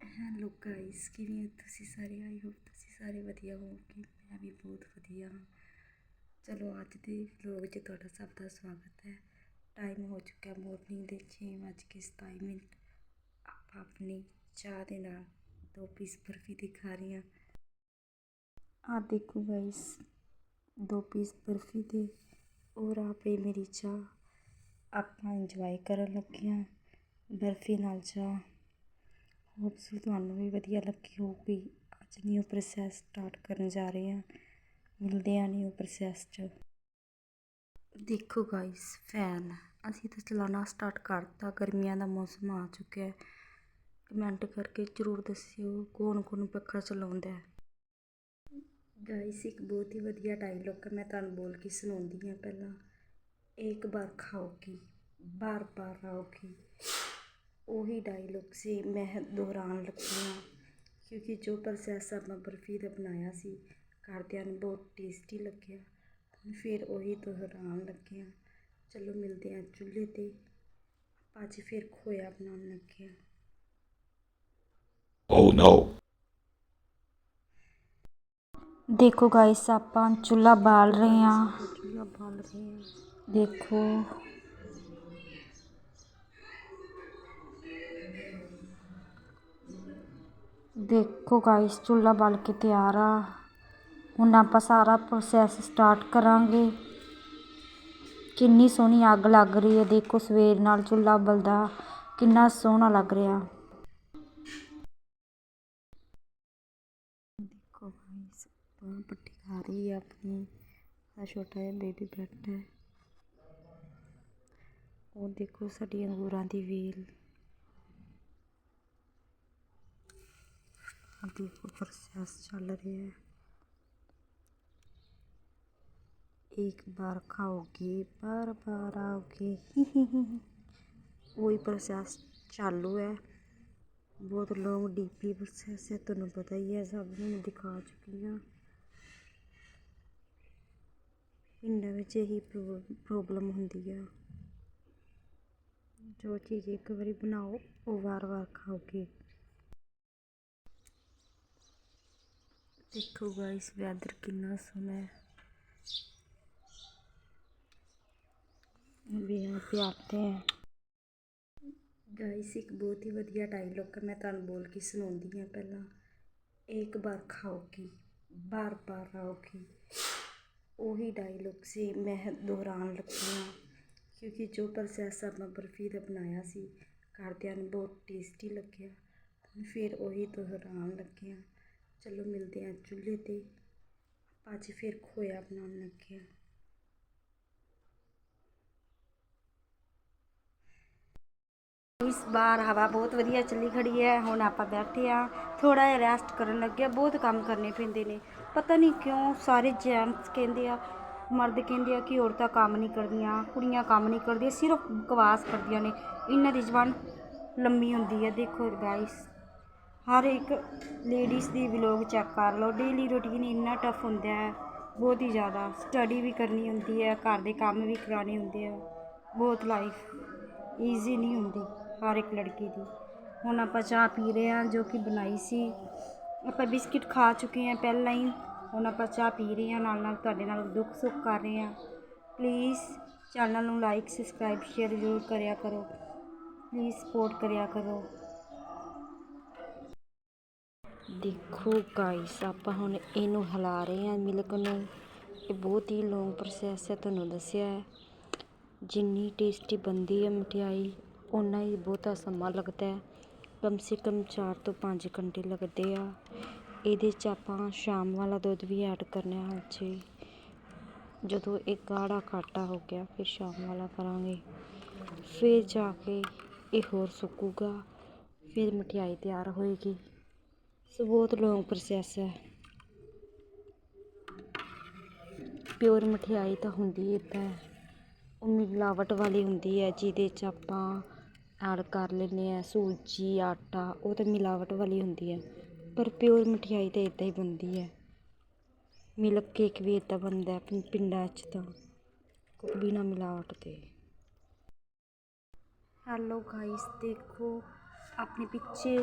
Hello guys ਕਿਵੇਂ ਹੋ ਤੁਸੀਂ ਸਾਰੇ ਆਈ ਹੋਪ ਤੁਸੀਂ ਸਾਰੇ ਵਧੀਆ ਹੋਵੋਗੇ ਮੈਂ ਵੀ ਬਹੁਤ ਵਧੀਆ ਹਾਂ। ਚਲੋ ਅੱਜ ਦੇ ਵਲੋਗ 'ਚ ਤੁਹਾਡਾ ਸਭ ਦਾ ਸਵਾਗਤ ਹੈ। ਟਾਈਮ ਹੋ ਚੁੱਕਾ ਮਾਰਨਿੰਗ ਦੇ ਛੇ ਵੱਜ ਕੇ ਸਤਾਈ ਮਿੰਟ। ਆਪਾਂ ਆਪਣੀ ਚਾਹ ਦੇ ਨਾਲ ਦੋ ਪੀਸ ਬਰਫੀ ਦੀ ਖਾ ਰਹੀ ਹਾਂ। ਆ ਦੇਖੋ ਗਾਇਸ ਦੋ ਪੀਸ ਬਰਫੀ ਦੇ ਔਰ ਆਪੇ ਮੇਰੀ ਚਾਹ। ਆਪਾਂ ਇੰਜੋਏ ਕਰਨ ਲੱਗੇ ਹਾਂ ਬਰਫੀ ਨਾਲ ਚਾਹ। ਹੋਪਸ ਤੁਹਾਨੂੰ ਵੀ ਵਧੀਆ ਲੱਗੀ ਹੋਊਗੀ। ਅੱਜ ਨਿਊ ਪ੍ਰੋਸੈਸ ਸਟਾਰਟ ਕਰਨ ਜਾ ਰਹੇ ਹਾਂ। ਮਿਲਦੇ ਹਾਂ ਨਿਊ ਪ੍ਰੋਸੈਸ 'ਚ। ਦੇਖੋ ਗਾਇਸ ਫੈਨ ਅਸੀਂ ਤਾਂ ਚਲਾਉਣਾ ਸਟਾਰਟ ਕਰਤਾ। ਗਰਮੀਆਂ ਦਾ ਮੌਸਮ ਆ ਚੁੱਕਿਆ ਹੈ। ਕਮੈਂਟ ਕਰਕੇ ਜ਼ਰੂਰ ਦੱਸਿਓ ਕੌਣ ਕੌਣ ਪੱਖਾ ਚਲਾਉਂਦਾ ਹੈ। ਗਾਇਸ ਇੱਕ ਬਹੁਤ ਹੀ ਵਧੀਆ ਡਾਇਲੋਗ ਹੈ ਮੈਂ ਤੁਹਾਨੂੰ ਬੋਲ ਕੇ ਸੁਣਾਉਂਦੀ ਹਾਂ ਪਹਿਲਾਂ। ਇੱਕ ਬਾਰ ਖਾਓਗੀ ਬਾਰ ਬਾਰ ਆਓਗੀ। ਉਹੀ ਡਾਇਲੋਗ ਸੀ ਮੈਂ ਦੁਹਰਾਉਣ ਲੱਗੀ ਹਾਂ। ਕਿਉਂਕਿ ਜੋ ਪ੍ਰੋਸੈਸ ਆਪਾਂ ਬਰਫੀ ਦਾ ਬਣਾਇਆ ਸੀ ਘਰਦਿਆਂ ਨੂੰ ਬਹੁਤ ਟੇਸਟੀ ਲੱਗਿਆ। ਫਿਰ ਉਹੀ ਦੁਹਰਾਉਣ ਲੱਗੇ ਹਾਂ। ਚਲੋ ਮਿਲਦੇ ਹਾਂ ਚੁੱਲ੍ਹੇ 'ਤੇ। ਆਪਾਂ ਅੱਜ ਫਿਰ ਖੋਇਆ ਬਣਾਉਣ ਲੱਗੇ ਹਾਂ। Oh no. ਦੇਖੋ ਗਾਇਸ ਆਪਾਂ ਚੁੱਲ੍ਹਾ ਬਾਲ ਰਹੇ ਹਾਂ ਚੁੱਲ੍ਹਾ ਬਾਲ ਰਹੇ ਹਾਂ। ਦੇਖੋ। ਦੇਖੋ ਗਾਇਸ ਚੁੱਲ੍ਹਾ ਬਲ ਕੇ ਤਿਆਰ ਆ। ਹੁਣ ਆਪਾਂ ਸਾਰਾ ਪ੍ਰੋਸੈਸ ਸਟਾਰਟ ਕਰਾਂਗੇ। ਕਿੰਨੀ ਸੋਹਣੀ ਅੱਗ ਲੱਗ ਰਹੀ ਹੈ, ਦੇਖੋ ਸਵੇਰ ਨਾਲ ਚੁੱਲ੍ਹਾ ਬਲਦਾ। ਕਿੰਨਾ ਸੋਹਣਾ ਲੱਗ ਰਿਹਾ। ਦੇਖੋ ਗਾਇਸ ਪੱਟੀ ਖਾ ਰਹੀ ਹੈ ਆਪਣੀ। ਆ ਛੋਟਾ ਜਿਹਾ ਬੇਬੀ ਬੈਠਾ ਹੈ। ਉਹ ਦੇਖੋ ਸਾਡੀ ਅੰਗੂਰਾਂ ਦੀ ਵੇਲ। ਆ ਦੇਖੋ ਪ੍ਰੋਸੈਸ ਚੱਲ ਰਿਹਾ ਹੈ एक बार खाओगे बार बार आओगे वही प्रोसेस चालू है बहुत लॉन्ग डीपली प्रोसेस है ਤੁਹਾਨੂੰ ਪਤਾ ਹੀ ਹੈ ਸਭ ਨੂੰ ਮੈਂ ਦਿਖਾ ਚੁੱਕੀ ਹਾਂ ਪਿੰਡਾਂ ਵਿੱਚ ਇਹੀ ਪ੍ਰੋਬਲਮ ਹੁੰਦੀ ਆ ਜੋ ਚੀਜ਼ ਇੱਕ ਵਾਰੀ ਬਣਾਓ ਉਹ ਵਾਰ-ਵਾਰ ਖਾਓਗੇ ਦੇਖੋ ਗਾਇਸ ਵੈਦਰ ਕਿੰਨਾ ਸੋਹਣਾ ਹੈ ਵੀ यहाँ पे आते हैं ਗਾਇਸ ਇੱਕ ਬਹੁਤ ਹੀ ਵਧੀਆ ਡਾਇਲੋਗ ਹੈ ਮੈਂ ਤੁਹਾਨੂੰ ਬੋਲ ਕੇ ਸੁਣਾਉਂਦੀ ਹਾਂ ਪਹਿਲਾਂ ਇੱਕ ਬਾਰ ਖਾਓਗੀ ਬਾਰ ਬਾਰ ਆਓਗੀ ਉਹੀ ਡਾਇਲੋਗ ਸੀ ਮੈਂ ਦੁਹਰਾਉਣ ਲੱਗੀ ਹਾਂ ਕਿਉਂਕਿ ਜੋ ਪ੍ਰੋਸੈਸ ਆਪਾਂ ਬਰਫੀ ਦਾ ਬਣਾਇਆ ਸੀ ਘਰਦਿਆਂ ਨੂੰ ਬਹੁਤ ਟੇਸਟੀ ਲੱਗਿਆ ਫਿਰ ਉਹੀ ਦੁਹਰਾਉਣ ਲੱਗੇ ਹਾਂ ਚਲੋ ਮਿਲਦੇ ਹਾਂ ਚੁੱਲ੍ਹੇ 'ਤੇ ਆਪਾਂ ਅੱਜ ਫਿਰ ਖੋਇਆ ਬਣਾਉਣ ਲੱਗੇ ਹਾਂ ਇਸ ਬਾਰ ਹਵਾ ਬਹੁਤ ਵਧੀਆ ਚੱਲੀ ਖੜੀ ਹੈ ਹੁਣ ਆਪਾਂ ਬੈਠੇ ਆ ਥੋੜਾ ਜਿਹਾ ਰੈਸਟ ਕਰਨ ਲੱਗੇ ਆ ਬਹੁਤ ਕੰਮ ਕਰਨੇ ਪੈਂਦੇ ਨੇ ਪਤਾ ਨਹੀਂ ਕਿਉਂ ਸਾਰੇ ਜੈਂਟਸ ਕਹਿੰਦੇ ਆ ਮਰਦ ਕਹਿੰਦੇ ਆ ਕਿ ਔਰਤਾਂ ਕੰਮ ਨਹੀਂ ਕਰਦੀਆਂ ਕੁੜੀਆਂ ਕੰਮ ਨਹੀਂ ਕਰਦੀਆਂ ਸਿਰਫ ਬਕਵਾਸ ਕਰਦੀਆਂ ਨੇ ਇਹਨਾਂ ਦੀ ਜ਼ਬਾਨ ਲੰਮੀ ਹੁੰਦੀ ਹੈ ਦੇਖੋ ਗਾਇਸ ਹਰ ਇੱਕ ਲੇਡੀਜ਼ ਦੀ ਵਲੋਗ ਚੈੱਕ ਕਰ ਲਓ। ਡੇਲੀ ਰੂਟੀਨ ਇੰਨਾ ਟਫ ਹੁੰਦਾ ਹੈ। ਬਹੁਤ ਹੀ ਜ਼ਿਆਦਾ ਸਟੱਡੀ ਵੀ ਕਰਨੀ ਹੁੰਦੀ ਹੈ। ਘਰ ਦੇ ਕੰਮ ਵੀ ਕਰਾਉਣੇ ਹੁੰਦੇ ਆ। ਬਹੁਤ ਲਾਈਫ ਈਜ਼ੀ ਨਹੀਂ ਹੁੰਦੀ ਹਰ ਇੱਕ ਲੜਕੀ ਦੀ। ਹੁਣ ਆਪਾਂ ਚਾਹ ਪੀ ਰਹੇ ਹਾਂ ਜੋ ਕਿ ਬਣਾਈ ਸੀ। ਆਪਾਂ ਬਿਸਕਿਟ ਖਾ ਚੁੱਕੇ ਹਾਂ ਪਹਿਲਾਂ ਹੀ। ਹੁਣ ਆਪਾਂ ਚਾਹ ਪੀ ਰਹੇ ਹਾਂ। ਨਾਲ ਨਾਲ ਤੁਹਾਡੇ ਨਾਲ ਦੁੱਖ ਸੁੱਖ ਕਰ ਰਹੇ ਹਾਂ। ਪਲੀਜ਼ ਚੈਨਲ ਨੂੰ ਲਾਈਕ ਸਬਸਕ੍ਰਾਈਬ ਸ਼ੇਅਰ ਜ਼ਰੂਰ ਕਰਿਆ ਕਰੋ। ਪਲੀਜ਼ ਸਪੋਰਟ ਕਰਿਆ ਕਰੋ। ਦੇਖੋ ਗਾਇਸ ਆਪਾਂ ਹੁਣ ਇਹਨੂੰ ਹਿਲਾ ਰਹੇ ਹਾਂ ਮਿਲਕ ਨੂੰ। ਇਹ ਬਹੁਤ ਹੀ ਲੌਂਗ ਪ੍ਰੋਸੈਸ ਹੈ, ਤੁਹਾਨੂੰ ਦੱਸਿਆ ਹੈ। ਜਿੰਨੀ ਟੇਸਟੀ ਬਣਦੀ ਹੈ ਮਠਿਆਈ, ਓਨਾ ਹੀ ਬਹੁਤਾ ਸਮਾਂ ਲੱਗਦਾ ਹੈ। ਕਮ ਸੇ ਕਮ 4 ਤੋਂ 5 ਘੰਟੇ ਲੱਗਦੇ ਆ। ਇਹਦੇ 'ਚ ਆਪਾਂ ਸ਼ਾਮ ਵਾਲਾ ਦੁੱਧ ਵੀ ਐਡ ਕਰਨਾ ਹੈ ਜੀ ਜਦੋਂ ਇਹ ਗਾੜਾ ਘਾਟਾ ਹੋ ਗਿਆ, ਫਿਰ ਸ਼ਾਮ ਵਾਲਾ ਕਰਾਂਗੇ। ਫਿਰ ਜਾ ਕੇ ਇਹ ਹੋਰ ਸੁੱਕੂਗਾ, ਫਿਰ ਮਠਿਆਈ ਤਿਆਰ ਹੋਏਗੀ। ਸੋ ਬਹੁਤ ਲੌਂਗ ਪ੍ਰੋਸੈਸ ਹੈ। ਪਿਓਰ ਮਠਿਆਈ ਤਾਂ ਹੁੰਦੀ ਇੱਦਾਂ। ਉਹ ਮਿਲਾਵਟ ਵਾਲੀ ਹੁੰਦੀ ਹੈ, ਜਿਹਦੇ 'ਚ ਆਪਾਂ ਐਡ ਕਰ ਲੈਂਦੇ ਹਾਂ ਸੂਜੀ, ਆਟਾ, ਉਹ ਤਾਂ ਮਿਲਾਵਟ ਵਾਲੀ ਹੁੰਦੀ ਹੈ। ਪਰ ਪਿਓਰ ਮਠਿਆਈ ਤਾਂ ਇੱਦਾਂ ਹੀ ਬਣਦੀ ਹੈ। ਮਿਲਕ ਕੇਕ ਵੀ ਇੱਦਾਂ ਬਣਦਾ ਹੈ ਪਿੰਡਾਂ 'ਚ ਤਾਂ। ਬਿਨਾਂ ਮਿਲਾਵਟ ਦੇ ਹੈਲੋ ਗਾਇਸ ਦੇਖੋ ਆਪਣੇ ਪਿੱਛੇ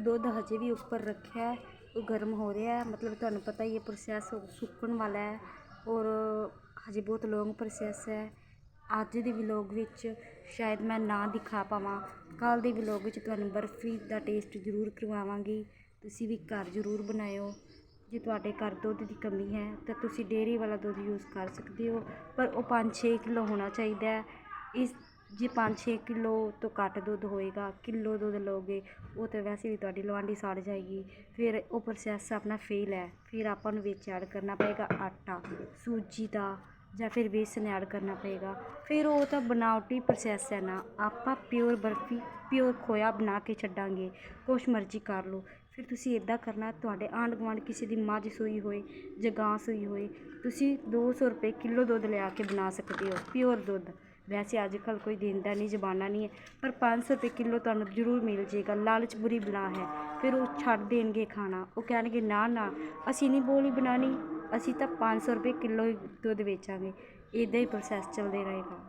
ਦੁੱਧ ਹਜੇ ਵੀ ਉੱਪਰ ਰੱਖਿਆ ਉਹ ਗਰਮ ਹੋ ਰਿਹਾ ਮਤਲਬ ਤੁਹਾਨੂੰ ਪਤਾ ਹੀ ਹੈ ਪ੍ਰੋਸੈਸ ਸੁੱਕਣ ਵਾਲਾ ਹੈ ਔਰ ਹਜੇ ਬਹੁਤ ਲੌਂਗ ਪ੍ਰੋਸੈਸ ਹੈ। ਅੱਜ ਦੇ ਵਲੋਗ ਵਿੱਚ ਸ਼ਾਇਦ ਮੈਂ ਨਾ ਦਿਖਾ ਪਾਵਾਂ। ਕੱਲ੍ਹ ਦੇ ਵਲੋਗ ਵਿੱਚ ਤੁਹਾਨੂੰ ਬਰਫੀ ਦਾ ਟੇਸਟ ਜ਼ਰੂਰ ਕਰਵਾਵਾਂਗੀ। ਤੁਸੀਂ ਵੀ ਘਰ ਜ਼ਰੂਰ ਬਣਾਇਓ। ਜੇ ਤੁਹਾਡੇ ਘਰ ਦੁੱਧ ਦੀ ਕਮੀ ਹੈ, ਤਾਂ ਤੁਸੀਂ ਡੇਅਰੀ ਵਾਲਾ ਦੁੱਧ ਯੂਜ਼ ਕਰ ਸਕਦੇ ਹੋ, ਪਰ ਉਹ 5-6 ਕਿਲੋ ਹੋਣਾ ਚਾਹੀਦਾ ਹੈ। ਇਸ ਜੇ 5-6 ਕਿਲੋ ਤੋਂ ਘੱਟ ਦੁੱਧ ਹੋਏਗਾ, ਕਿਲੋ ਦੁੱਧ ਲਓਗੇ, ਉਹ ਤਾਂ ਵੈਸੇ ਵੀ ਤੁਹਾਡੀ ਲਵਾਂਡੀ ਸੜ ਜਾਏਗੀ। ਫਿਰ ਉਹ ਪ੍ਰੋਸੈਸ ਆਪਣਾ ਫੇਲ ਹੈ। ਫਿਰ ਆਪਾਂ ਨੂੰ ਵਿੱਚ ਐਡ ਕਰਨਾ ਪਏਗਾ ਆਟਾ, ਸੂਜੀ ਦਾ, ਜਾਂ ਫਿਰ ਬੇਸਨ ਐਡ ਕਰਨਾ ਪਏਗਾ। ਫਿਰ ਉਹ ਤਾਂ ਬਣਾਵਟੀ ਪ੍ਰੋਸੈਸ ਹੈ ਨਾ, ਆਪਾਂ ਪਿਓਰ ਬਰਫੀ ਪਿਓਰ ਖੋਇਆ ਬਣਾ ਕੇ ਛੱਡਾਂਗੇ। ਕੁਛ ਮਰਜ਼ੀ ਕਰ ਲਓ। ਫਿਰ ਤੁਸੀਂ ਇਦਾਂ ਕਰਨਾ, ਤੁਹਾਡੇ ਆਂਢ ਗੁਆਂਢ ਕਿਸੇ ਦੀ ਮੱਝ ਸੂਈ ਹੋਏ, ਜਾਂ ਗਾਂ ਸੂਈ ਹੋਏ, ਤੁਸੀਂ 200 ਰੁਪਏ ਕਿਲੋ ਦੁੱਧ ਲਿਆ ਕੇ ਬਣਾ ਸਕਦੇ ਹੋ ਪਿਓਰ ਦੁੱਧ। ਵੈਸੇ ਅੱਜ ਕੱਲ੍ਹ ਕੋਈ ਦਿੰਦਾ ਨਹੀਂ ਜ਼ਮਾਨਾ ਨਹੀਂ ਹੈ, ਪਰ ਪੰਜ ਸੌ ਰੁਪਏ ਕਿਲੋ ਤੁਹਾਨੂੰ ਜ਼ਰੂਰ ਮਿਲ ਜੇਗਾ ਲਾਲਚ ਬੁਰੀ ਬਲਾ ਹੈ, ਫਿਰ ਉਹ ਛੱਡ ਦੇਣਗੇ ਖਾਣਾ, ਉਹ ਕਹਿਣਗੇ, ਨਾ ਨਾ, ਅਸੀਂ ਨਹੀਂ ਬੋਲੀ ਬਣਾਉਣੀ, ਅਸੀਂ ਤਾਂ ਪੰਜ ਸੌ ਰੁਪਏ ਕਿਲੋ ਹੀ ਦੁੱਧ ਵੇਚਾਂਗੇ। ਇੱਦਾਂ ਹੀ ਪ੍ਰੋਸੈਸ ਚੱਲਦੇ ਰਹੇਗਾ।